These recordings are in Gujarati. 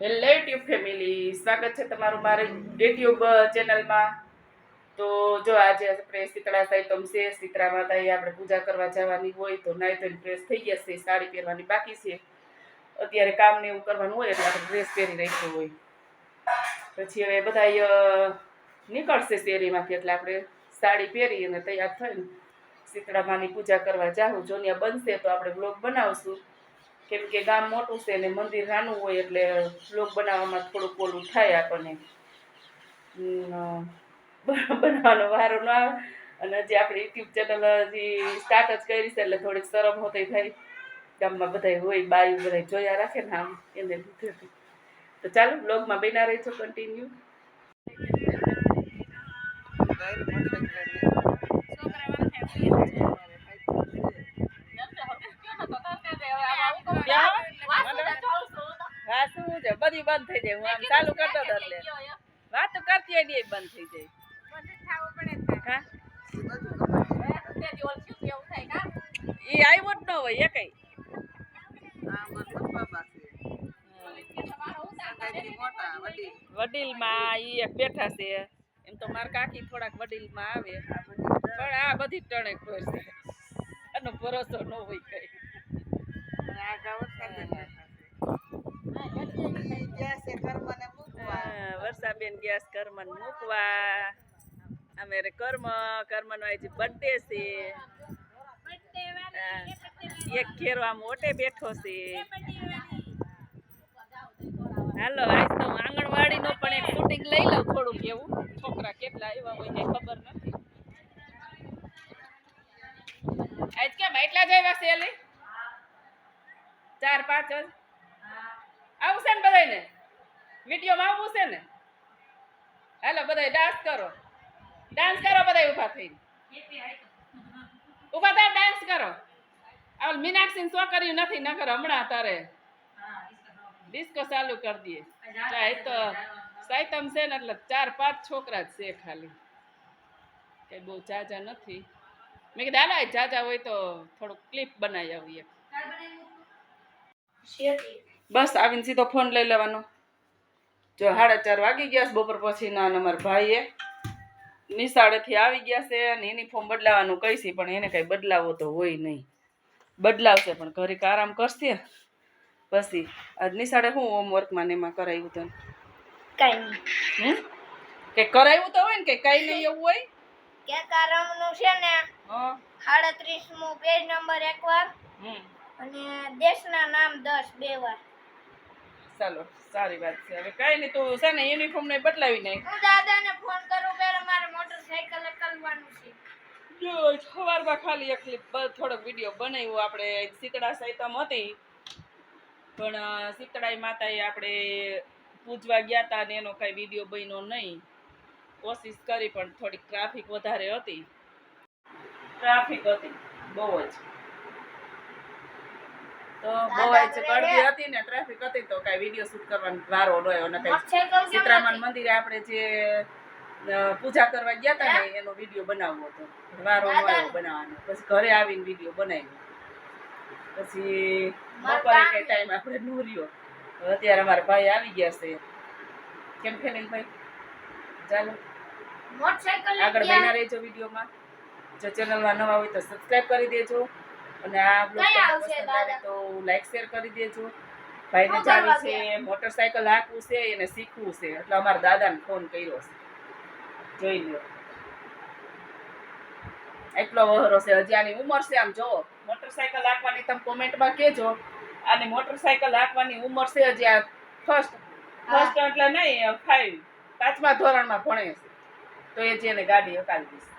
હેલો યુટ્યુબ ફેમિલી સ્વાગત છે તમારું મારી યુટ્યુબ ચેનલમાં તો જો આજે આપણે શીતળા સાહિત્યમ છે, શીતળા માતાએ આપણે પૂજા કરવા જવાની હોય તો નાઈ ધોઈને ડ્રેસ થઈ ગયા છે, સાડી પહેરવાની બાકી છે. અત્યારે કામ ને એવું કરવાનું હોય એટલે આપણે ડ્રેસ પહેરી રાખ્યો હોય. પછી હવે બધા નીકળશે શેરીમાંથી એટલે આપણે સાડી પહેરી અને તૈયાર થઈને શીતળા માની પૂજા કરવા જાઉં જો ત્યાં બનશે તો આપણે બ્લોગ બનાવશું. કેમ કે ગામ મોટું છે ને મંદિર નાનું હોય એટલે બ્લોગ બનાવવામાં થોડુંક ઓલું થાય આપણને. બનાવવાનો વારો ન આવે. અને હજી આપણે યુટ્યુબ ચેનલ હજી સ્ટાર્ટ જ કરી છે એટલે થોડીક શરમ હોતી થાય. ગામમાં બધા હોય બાયું બધા જોયા રાખે ને આમ એને લીધે. તો ચાલો બ્લોગમાં બેના રહેજો કન્ટિન્યુ હા છે બધી બંધ થઈ જાય હું આમ ચાલુ કરતો હતો એટલે. વાત કરતી હોય ને બંધ થઈ જાય. હા? એ આવ્યો જ ન હોય એ કઈ. વડીલમાં ઈ એક બેઠા છે. એમ તો મારા કાકી થોડાક વડીલમાં આવે. પણ આ બધી ટણે ખોર છે. એનો ભરોસો ન હોય કઈ. વર્ષાબેન ગેસ કર્મન મૂકવા. અમે કર્મ કર્મ, કર્મનો આજે બર્થડે છે. એક ઘેરો આમ ઓટે બેઠો છે. હાલો, આજ તો હું આંગણવાડીનો પણ એક શૂટિંગ લઈ લઉં થોડુંક એવું. છોકરા કેટલા આવ્યા હોય કઈ ખબર નથી. આજ કેમ એટલા જ આવ્યા છે એલી ચાર, પાંચ જ વિડીયોમાં આવવું છે ને? હાલો બધા ડાન્સ કરો. ડાન્સ કરો બધા ઊભા થઈને. ઊભા થાય ડાન્સ કરો. આ મીનાક્ષી છોકરીઓ નથી નગર હમણાં તારે ડિસ્કો ચાલુ કરી દઈએ. એ તો સાયતમ છે ને એટલે ચાર પાંચ છોકરા જ છે ખાલી. કઈ બહુ જાજા નથી. મેં કીધું હાલો જાજા હોય તો થોડુંક ક્લિપ બનાવી આવીએ. બસ આવીને સીધો ફોન લઈ લેવાનો. જો સાડા ચાર વાગી ગયા છે બપોર પછીના અને અમારા ભાઈએ નિશાળેથી આવી ગયા છે અને યુનિફોર્મ બદલાવાનું કહીશી પણ એને કંઈ બદલાવો તો હોય નહીં. બદલાવશે પણ ઘરે આરામ કરશે? પછી આજ નિશાળે શું હોમવર્કમાં ને એમાં કરાવ્યું તને કઈ નહીં. હમ? કે કરાવ્યું તો હોય ને કે કઈ નહીં એવું હોય? કે કારણનું છે ને સાડત્રીસમું પેજ નંબર એકવાર હમ. અને દેશના નામ દસ બે વાર. ચાલો સારી વાત છે. હવે કઈ નહીં તું છે ને યુનિફોર્મ ને બદલાવી નાખ હું દાદાને ફોન કરું કે મારે મોટરસાઇકલ કરવાનું છે. જો સવારમાં ખાલી એકલી થોડોક વીડિયો બનાવ્યો. આપણે શીતળા સાહિત્યમ હતી. પણ શીતળાઈ માતાએ આપણે પૂજવા ગયા હતા ને એનો કાંઈ વીડિયો બન્યો નહીં. કોશિશ કરી પણ થોડીક ટ્રાફિક વધારે હતી. ટ્રાફિક હતી બહુ જ. તો બહુ જ ગળદી હતી ને ટ્રાફિક હતી તો કાંઈ વીડિયો શૂટ કરવાનો વારો આવ્યો ને કાંઈ નથી? મંદિરે આપણે જે પૂજા કરવા ગયા હતા ને એનો વીડિયો બનાવવો હતો. વારો આવ્યો બનાવવાનો. પછી ઘરે આવીને વીડિયો બનાવ્યો. પછી બપોરે કઈ ટાઈમ આપણે નો રહ્યો. અત્યારે અમારા ભાઈ આવી ગયા છે. કેમ ફેનિલ ભાઈ? ચાલો. આગળ? બન્યા રહેજો વિડીયોમાં જો ચેનલમાં નવા હોય તો સબસ્ક્રાઇબ કરી દેજો. અને આ બ્લોગ પસંદ આવે તો લાઈક શેર કરી દેજો. ભાઈને જાવી છે મોટરસાયકલ હાંકવું છે એને શીખવું છે. એટલે અમારા દાદાને ફોન કર્યો છે. જોઈ લ્યો. એટલો વહરો છે હજી આની ઉંમર છે આમ જોવો મોટરસાયકલ હાંકવાની તમે કોમેન્ટમાં કહેજો. આની મોટરસાયકલ હાંકવાની ઉંમર છે હજી આ ફર્સ્ટ ફર્સ્ટ એટલે નહીં ફાઈવ પાંચમા ધોરણમાં ભણે છે. તો એ જેને ગાડી હકાલી દઈશ.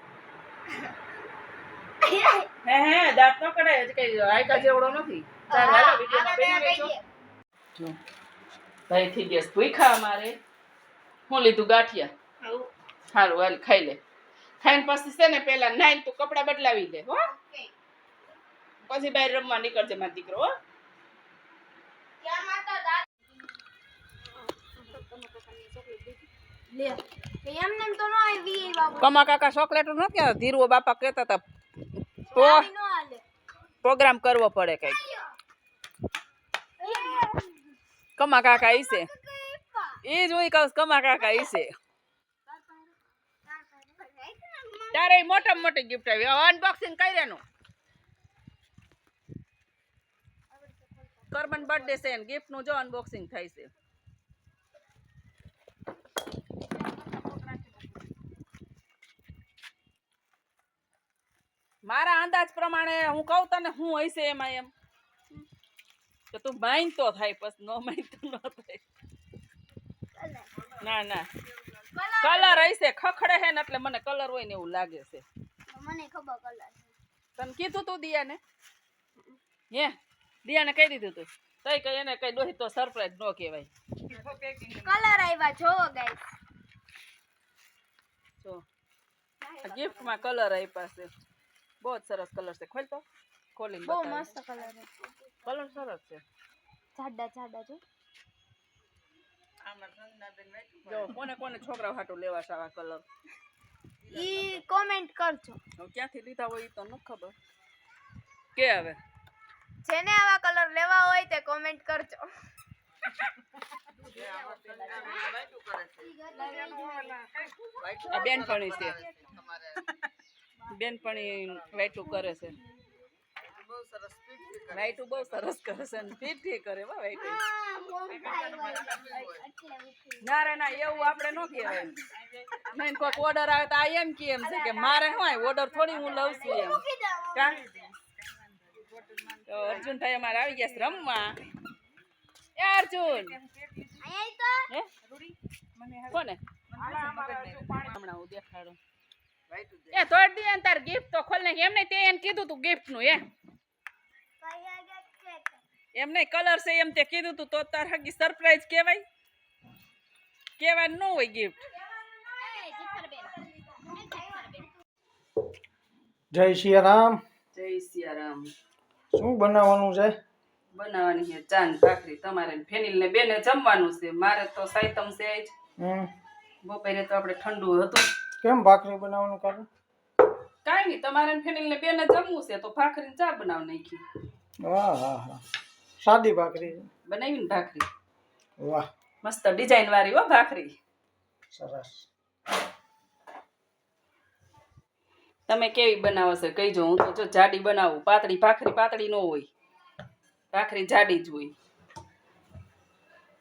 હે હે દાંત ન કઢાય હજી કઈ હાયકા જેવડો નથી ચાલ હાલો હા, વિડીયોમાં આને બની પેલા રહેજો કહીએ. જો ભાઈ થઈ ગયા છે ભૂખ્યા અમારે હું લીધું ગાંઠિયા આવું. સારું હાલ ખાઈ લે ખાઈને પછી છે ને પેલા નાઈન તું કપડાં બદલાવી દે હો Okay. પછી બહાર રમવા નીકળજે મારો દીકરો હો ત્યાં માતા દાદા લે એમને તો ન આવી બાબુ કમા કાકા ચોકલેટ નથી કહેતા ધીરુઓ બાપા કહેતા હતા તો પ્રોગ્રામ કરવો પડે કંઈક. કમા કાકા ઈ છે. એ જ હું કહું કમા કાકા ઈ છે. ત્યારે મોટા મોટી ગિફ્ટ આવી. અનબોક્સિંગ કરી દેનું કરબન બર્થડે છે ગિફ્ટનું જો અનબોક્સિંગ થાય છે મારા અંદાજ પ્રમાણે હું કહું તને હું હશે એમાં એમ. તો તું માઇન તો થાય પછી નો માઇન તો ન થાય. ના ના. કલર હશે ખખડે હે ને એટલે મને કલર હોય ને એવું લાગે છે. મને ખબર કલર તને કીધું તું દિયાને? હે? દિયાને કહી દીધું તું. તઈ કઈ એને કઈ દોહી તો સરપ્રાઈઝ ન કહેવાય. કલર આવ્યા જોવો ગાઈસ જો. ગિફ્ટમાં કલર આપ્યા છે. બહુ જ સરસ કલર છે ખોલ તો ખોલીને બહુ બતાવી. મસ્ત કલર છે કલર સરસ છે જાડા જાડા જો જો કોને કોને છોકરા હાટું લેવા છે આવા કલર ઈ કોમેન્ટ કરજો હવે ક્યાંથી લીધા હોય એ તો ન ખબર કે હવે જેને આવા કલર લેવા હોય તે કોમેન્ટ કરજો આ બેનપણી છે બેનપણી વાઈટું કરે છે. વાઈટું બહુ સરસ કરે છે. ને ફીરથી કરે વા વાઈટું ના રે ના એવું આપણે ન કહેવાય. નહીં કોઈક ઓર્ડર આવે તો આ એમ કે એમ છે કે મારે હોય ઓર્ડર થોડી હું લઉં છું એમ. કા? તો અર્જુનભાઈ અમારે આવી ગયા છે રમવા. એ અર્જુન. કોને? હમણાં હું દેખાડું. એ તોડ દે તાર ગિફ્ટ તો ખોલ નાખ. એમ નહીં તે એને કીધું તું ગિફ્ટનું એ એમ નહીં કલર છે એમ તે કીધું તું તો તાર હગી સરપ્રાઈઝ કહેવાય. કેવાનું ન હોય ગિફ્ટ જય સિયારામ. જય સિયારામ. શું બનાવવાનું છે? બનાવવાની છે ચાન ભાખરી. તમારે ફેનિલ ને બેને જમવાનું છે. મારે તો સાયતમ છે જ. હમ. બપોરે તો આપણે ઠંડુ હતું. કેમ ભાખરી બનાવવાનું કારણ કાંઈ નહીં તમારે ફેનિલ ને બેને જમવું છે તો ભાખરી ચા બનાવ નાખી. વાહ વાહ સાદી ભાખરી બનાવીને ભાખરી. વાહ. મસ્ત ડિઝાઇન વાળી હો ભાખરી. સરસ. તમે કેવી બનાવો છો? કહીજો હું તો જો જાડી બનાવું. પાતળી ભાખરી પાતળી ન હોય. ભાખરી જાડી જ હોય.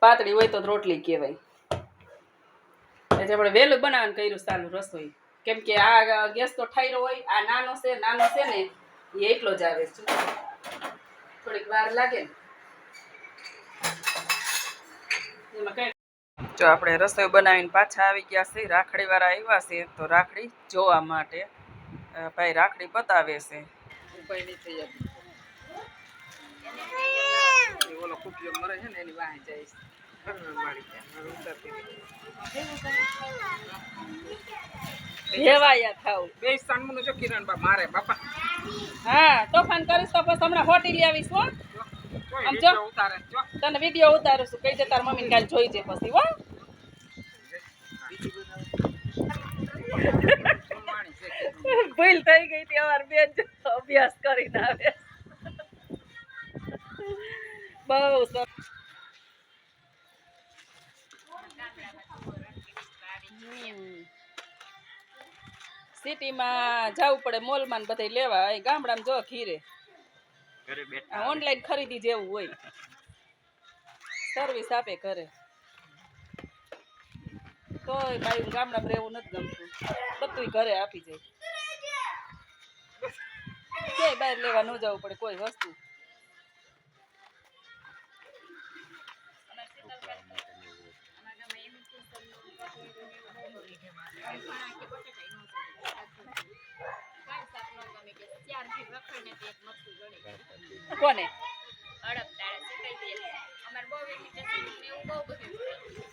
પાતળી હોય તો રોટલી કહેવાય. એટલે આપણે વહેલું બનાવવાનું કર્યું સારું રસોઈ. કેમ કે આ ગેસ તો ઠાયરો હોય આ નાનો છે નાનો છે ને એ એકલો જ આવે છે. થોડીક વાર લાગે ને. એમાં કઈ જો આપણે રસોઈ બનાવીને પાછા આવી ગયા છે રાખડી વાળા આવ્યા છે તો રાખડી જોવા માટે ભાઈ રાખડી બતાવે છે. ઉપાય નહીં થઈ જાય. ઓલો કુપિયો મરે છે ને એની વાહે જાય છે. લેવાયા થાવ. બે સાનમું જો કિરણ બા મારે બાપા. હા તોફાન કરીશ તો પછી હમણાં હોટી લઈ આવીશ હો. આમ જો. વીડિયો ઉતારે જો. તને વીડિયો ઉતારું છું કઈ છે તાર મમ્મીને કાલે જોઈ છે પછી હો. ભૂલ થઈ ગઈ હતી અમાર બેન અભ્યાસ કરીને આવે. બહુ સરસ. સિટીમાં જવું પડે મોલમાં બધે લેવા. હોય ગામડામાં જો ખીરે. ઓનલાઈન ખરીદી જેવું હોય. સર્વિસ આપે ઘરે. તોય ભાઈ ગામડામાં રહેવું નથી ગમતું. બધું ઘરે આપી જાય. કે બહાર લેવા ન જવું પડે કોઈ વસ્તુ. કોને?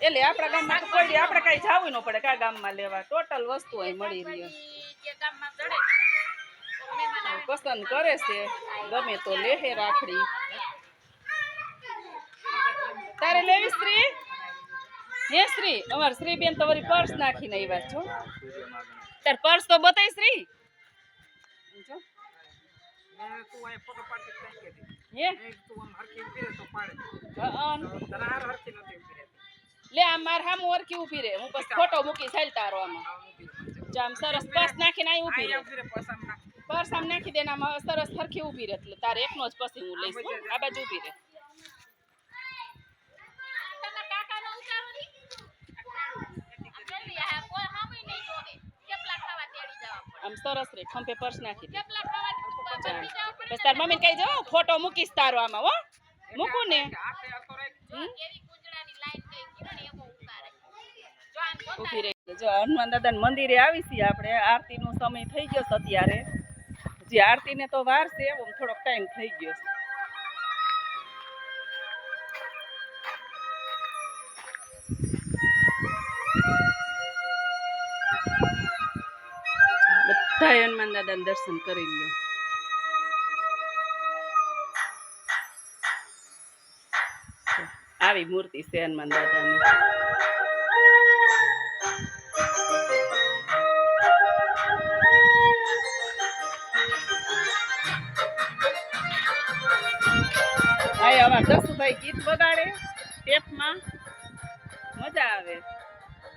એટલે આપણા ગામમાં કોઈ આપણે કઈ જવું ન પડે, કા ગામમાં લેવા. ટોટલ વસ્તુ અહીં મળી રહી. પસંદ કરે છે. ગમે તો લેહે રાખડી. તારે લેવી, શ્રી? હે શ્રી? અમાર શ્રી બેન તમારી પર્સ નાખીને આવ્યા છો તાર પર્સ તો બતાય શ્રી. લે આમ માર હામ ઓરખી ઊભી રે હું પછી ફોટો મૂકી સાઈલ તારો આમાં. આ ઊભી રહી છે. જો આમ સરસ પર્સ નાખીને અહીં ઊભી રે. પર્સ આમ નાખી દેના સરસ સરખી ઊભી રહે. એટલે તારે એકનો જ પછી હું લઈશ આ બાજુ ઊભી રહે તમે કાકાનો ઉતારો ની જલ્દી આ કોઈ હામી નહીં જોવે થેપલા ખાવા તેડી જવા પડે આમ સરસ રે ખંભે પર્સ નાખી દે. બસ તાર મમ્મીને કહી જાઓ ફોટો મૂકીશ તારો આમાં હો. મૂકું ને. ને ઊભી રહી. જો હનુમાન દાદાના મંદિરે આવી છીએ આપણે. આરતીનો સમય થઈ ગયો છે અત્યારે. જે આરતીને તો વાર છે એમ થોડોક ટાઈમ થઈ ગયો છે. બધા હનુમાન દાદાના દર્શન કરી લ્યો. આવી મૂર્તિ છે હનુમાન દાદાની. આવા દસુભાઈ ગીત વગાડે, ટેપમાં. મજા આવે.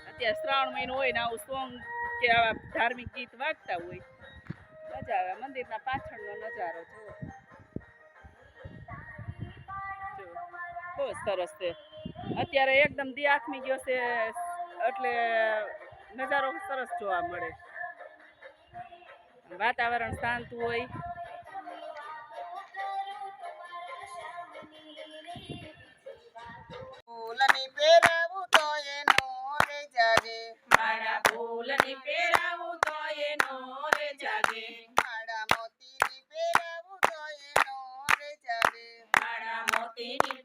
અત્યારે શ્રાવણ મહિનો હોય ને આવું સોંગ કે આવા ધાર્મિક ગીત વાગતા હોય. મજા આવે. મંદિરના પાછળનો નજારો જુઓ. બહુ સરસ છે. અત્યારે એકદમ દી આથમી ગયો છે એટલે નજારો સરસ જોવા મળે. વાતાવરણ શાંત હોય. ફૂલની પહેરાવું તો એનો રે જાગે મારા ફૂલની પહેરાવું તો એનો રે જાગે માળા મોતીની પહેરાવું તો એનો રે જાગે મારા મોતીની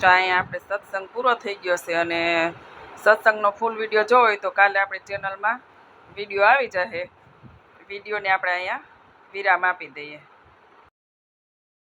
જો અહીંયા આપણે સત્સંગ પૂરો થઈ ગયો છે અને સત્સંગનો ફૂલ વીડિયો જોવો હોય તો કાલે આપણે ચેનલમાં વીડિયો આવી જશે. વિડીયોને આપણે અહીંયા વિરામ આપી દઈએ.